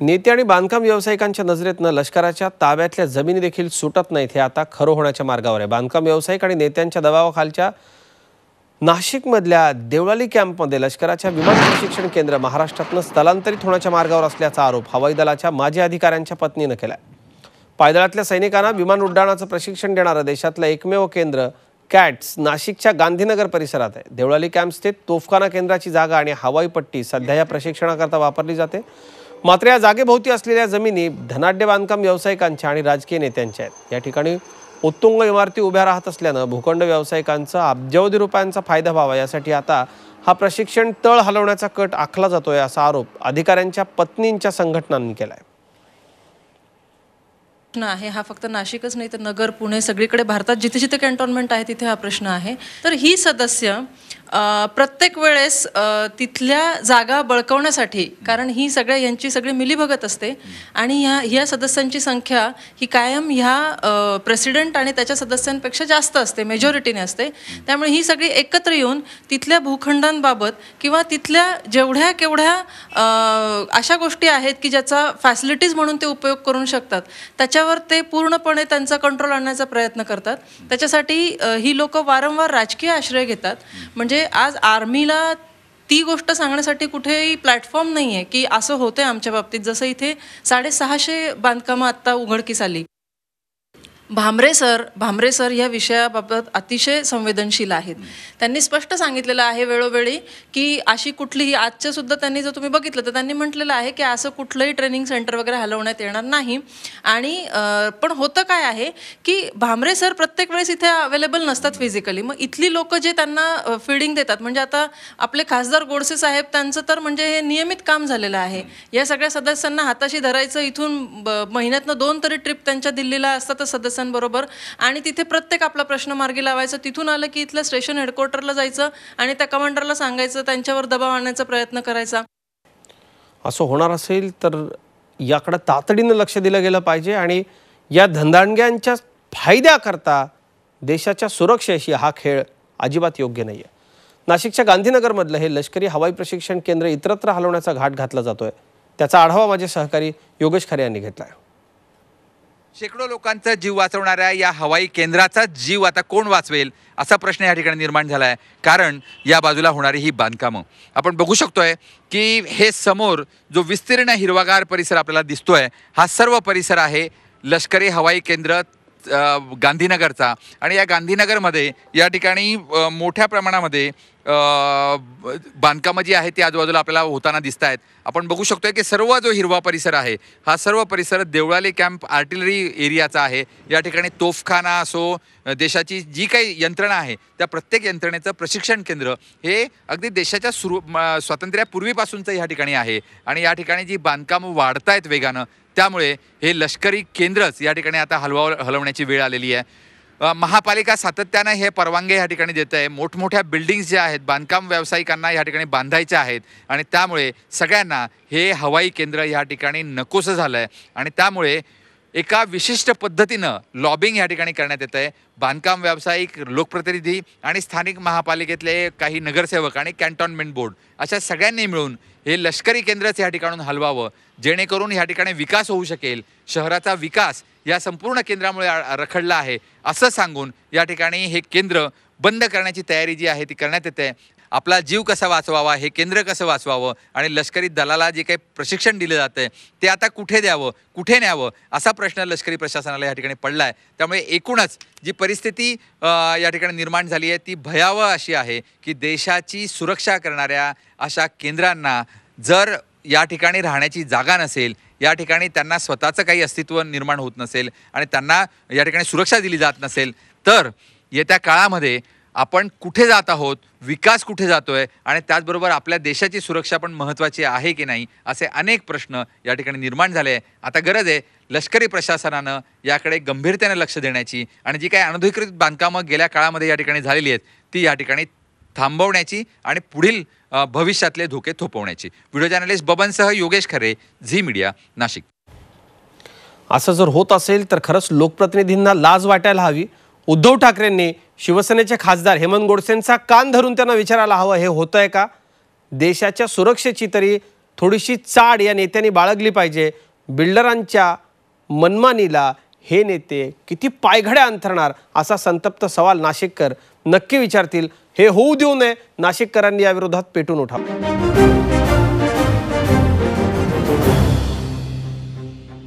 नेते आणि बांधकाम व्यावसायिकांच्या नजरेतनं लष्कराच्या ताब्यातल्या जमिनी देखील सुटत नाहीत हे आता खरं होण्याच्या मार्गावर आहे. बांधकाम व्यावसायिक आणि नेत्यांच्या दबावाखालच्या नाशिकमधल्या देवळाली कॅम्पमध्ये लष्कराच्या विमान प्रशिक्षण केंद्र महाराष्ट्रातनं स्थलांतरित होण्याच्या मार्गावर असल्याचा आरोप हवाई दलाच्या माजी अधिकाऱ्यांच्या पत्नीनं केला पायदळातल्या सैनिकांना विमान उड्डाणाचं प्रशिक्षण देणारं देशातलं एकमेव केंद्र कॅट्स नाशिकच्या गांधीनगर परिसरात आहे. देवळाली कॅम्प स्थित तोफखाना केंद्राची जागा आणि हवाई पट्टी सध्या या प्रशिक्षणाकरता वापरली जाते. मात्र या जागेभोवती असलेल्या जमिनी धनाढ्य बांधकाम व्यावसायिकांच्या आणि राजकीय नेत्यांच्या आहेत. या ठिकाणी उत्तुंग इमारती उभ्या राहत असल्यानं भूखंड व्यावसायिकांचा अब्जावधी रुपयांचा फायदा व्हावा यासाठी आता हा प्रशिक्षण तळ हलवण्याचा कट आखला जातोय असा आरोप अधिकाऱ्यांच्या पत्नींच्या संघटनांनी केलाय. प्रश्न आहे हा फक्त नाशिकच नाही तर नगर पुणे सगळीकडे भारतात जिथे जिथे कॅन्टॉन्मेंट आहे तिथे हा प्रश्न आहे. तर ही सदस्य प्रत्येक वेळेस तिथल्या जागा बळकवण्यासाठी कारण ही सगळ्या यांची सगळी मिलीभगत असते आणि ह्या ह्या सदस्यांची संख्या ही कायम ह्या प्रेसिडेंट आणि त्याच्या सदस्यांपेक्षा जास्त असते मेजॉरिटीने असते. त्यामुळे ही सगळी एकत्र येऊन तिथल्या भूखंडांबाबत किंवा तिथल्या जेवढ्या केवढ्या अशा गोष्टी आहेत की ज्याचा फॅसिलिटीज म्हणून ते उपयोग करू शकतात त्याच्यावर ते पूर्णपणे त्यांचा कंट्रोल आणण्याचा प्रयत्न करतात. त्याच्यासाठी ही लोक वारंवार राजकीय आश्रय घेतात. म्हणजे म्हणजे आज आर्मीला ती गोष्ट सांगण्यासाठी कुठेही प्लॅटफॉर्म नाही आहे की असं होतंय आमच्या बाबतीत. जसं इथे साडेसहाशे बांधकामं आत्ता उघडकीस आली. भामरे सर भामरे सर या विषयाबाबत अतिशय संवेदनशील आहेत. त्यांनी स्पष्ट सांगितलेलं आहे वेळोवेळी की अशी कुठलीही आजच्या सुद्धा त्यांनी जर तुम्ही बघितलं तर त्यांनी म्हटलेलं आहे की असं कुठलंही ट्रेनिंग सेंटर वगैरे हलवण्यात येणार नाही. आणि पण होतं काय आहे की भामरे सर प्रत्येक वेळेस इथे अवेलेबल नसतात फिजिकली. मग इथली लोक जे त्यांना फिडिंग देतात म्हणजे आता आपले खासदार गोडसे साहेब त्यांचं तर म्हणजे हे नियमित काम झालेलं आहे. या सगळ्या सदस्यांना हाताशी धरायचं इथून ब- महिन्यातनं दोन तरी ट्रिप त्यांच्या दिल्लीला असतातच सदस्यांबरोबर आणि तिथे प्रत्येक आपला प्रश्न मार्गी लावायचा. तिथून आलं की इथलं स्टेशन हेडक्वार्टरला जायचं आणि त्या कमांडरला सांगायचं त्यांच्यावर दबाव आणण्याचा प्रयत्न करायचा. असं होणार असेल तर याकडे तातडीनं लक्ष दिलं गेलं पाहिजे आणि या धंदाणग्यांच्या फायद्याकरता देशाच्या सुरक्षेशी हा खेळ अजिबात योग्य नाही आहे नाशिकच्या गांधीनगरमधलं हे लष्करी हवाई प्रशिक्षण केंद्र इतरत्र हलवण्याचा घाट घातला जातोय. त्याचा आढावा माझे सहकारी योगेश खरे यांनी घेतला आहे शेकडो लोकांचा जीव वाचवणाऱ्या या हवाई केंद्राचा जीव आता कोण वाचवेल असा प्रश्न या ठिकाणी निर्माण झाला आहे कारण या बाजूला होणारी ही बांधकामं. आपण बघू शकतोय की हे समोर जो विस्तीर्ण हिरवागार परिसर आपल्याला दिसतोय हा सर्व परिसर आहे लष्करी हवाई केंद्र गांधीनगरचा. आणि या गांधीनगरमध्ये या ठिकाणी मोठ्या प्रमाणामध्ये बांधकामं जी आहेत ती आजूबाजूला आपल्याला होताना दिसत आहेत आपण बघू शकतोय की सर्व जो हिरवा परिसर आहे हा सर्व परिसर देवळाली कॅम्प आर्टिलरी एरियाचा आहे. या ठिकाणी तोफखाना असो देशाची जी काही यंत्रणा आहे त्या प्रत्येक यंत्रणेचं प्रशिक्षण केंद्र हे अगदी देशाच्या सुरू म- स्वातंत्र्यापूर्वीपासूनचं या ठिकाणी आहे. आणि या ठिकाणी जी बांधकामं वाढत आहेत वेगानं त्यामुळे हे लष्करी केंद्रच या ठिकाणी आता हलवा हलवण्याची वेळ आलेली आहे. महापालिका सातत्यानं हे परवानगी या ठिकाणी देत आहे मोठमोठ्या बिल्डिंग्स ज्या आहेत बांधकाम व्यावसायिकांना या ठिकाणी बांधायच्या आहेत आणि त्यामुळे सगळ्यांना हे हवाई केंद्र या ठिकाणी नकोसं झालं आहे आणि त्यामुळे एका विशिष्ट पद्धतीनं लॉबिंग या ठिकाणी करण्यात येतं आहे बांधकाम व्यावसायिक लोकप्रतिनिधी आणि स्थानिक महापालिकेतले काही नगरसेवक आणि कॅन्टॉनमेंट बोर्ड अशा सगळ्यांनी मिळून हे लष्करी केंद्रच या ठिकाणून हलवावं. जेणेकरून ह्या ठिकाणी विकास होऊ शकेल. शहराचा विकास या संपूर्ण केंद्रामुळे रखडलं रखडला आहे. असं सांगून या ठिकाणी हे केंद्र बंद करण्याची तयारी जी आहे ती करण्यात येते. आपला जीव कसा वाचवावा हे केंद्र कसं वाचवावं आणि लष्करी दलाला जे काही प्रशिक्षण दिलं जातं आहे ते आता कुठे द्यावं कुठे न्यावं असा प्रश्न लष्करी प्रशासनाला या ठिकाणी पडला आहे त्यामुळे एकूणच जी परिस्थिती या ठिकाणी निर्माण झाली आहे ती भयावह अशी आहे की देशाची सुरक्षा करणाऱ्या अशा केंद्रांना जर या ठिकाणी राहण्याची जागा नसेल या ठिकाणी त्यांना स्वतःचं काही अस्तित्व निर्माण होत नसेल आणि त्यांना या ठिकाणी सुरक्षा दिली जात नसेल तर येत्या काळामध्ये आपण कुठे जात आहोत विकास कुठे जातो आहे आणि त्याचबरोबर आपल्या देशाची सुरक्षा पण महत्त्वाची आहे की नाही असे अनेक प्रश्न या ठिकाणी निर्माण झाले आहे आता गरज आहे लष्करी प्रशासनानं याकडे गंभीरतेने लक्ष देण्याची आणि जी काही अनधिकृत बांधकामं गेल्या काळामध्ये या ठिकाणी झालेली आहेत ती या ठिकाणी थांबवण्याची आणि पुढील भविष्यातले धोके थोपवण्याची. व्हिडिओ जर्नलिस्ट बबनसह योगेश खरे झी मीडिया नाशिक. असं जर होत असेल तर खरंच लोकप्रतिनिधींना लाज वाटायला हवी. उद्धव ठाकरेंनी शिवसेनेचे खासदार हेमंत गोडसेंचा कान धरून त्यांना विचारायला हवं हे होतंय का? देशाच्या सुरक्षेची तरी थोडीशी चाड या नेत्यांनी बाळगली पाहिजे. बिल्डरांच्या मनमानीला हे नेते किती पायघड्या अंथरणार असा संतप्त सवाल नाशिककर नक्की विचारतील. हे होऊ देऊ नये. नाशिककरांनी या विरोधात पेटून उठावं.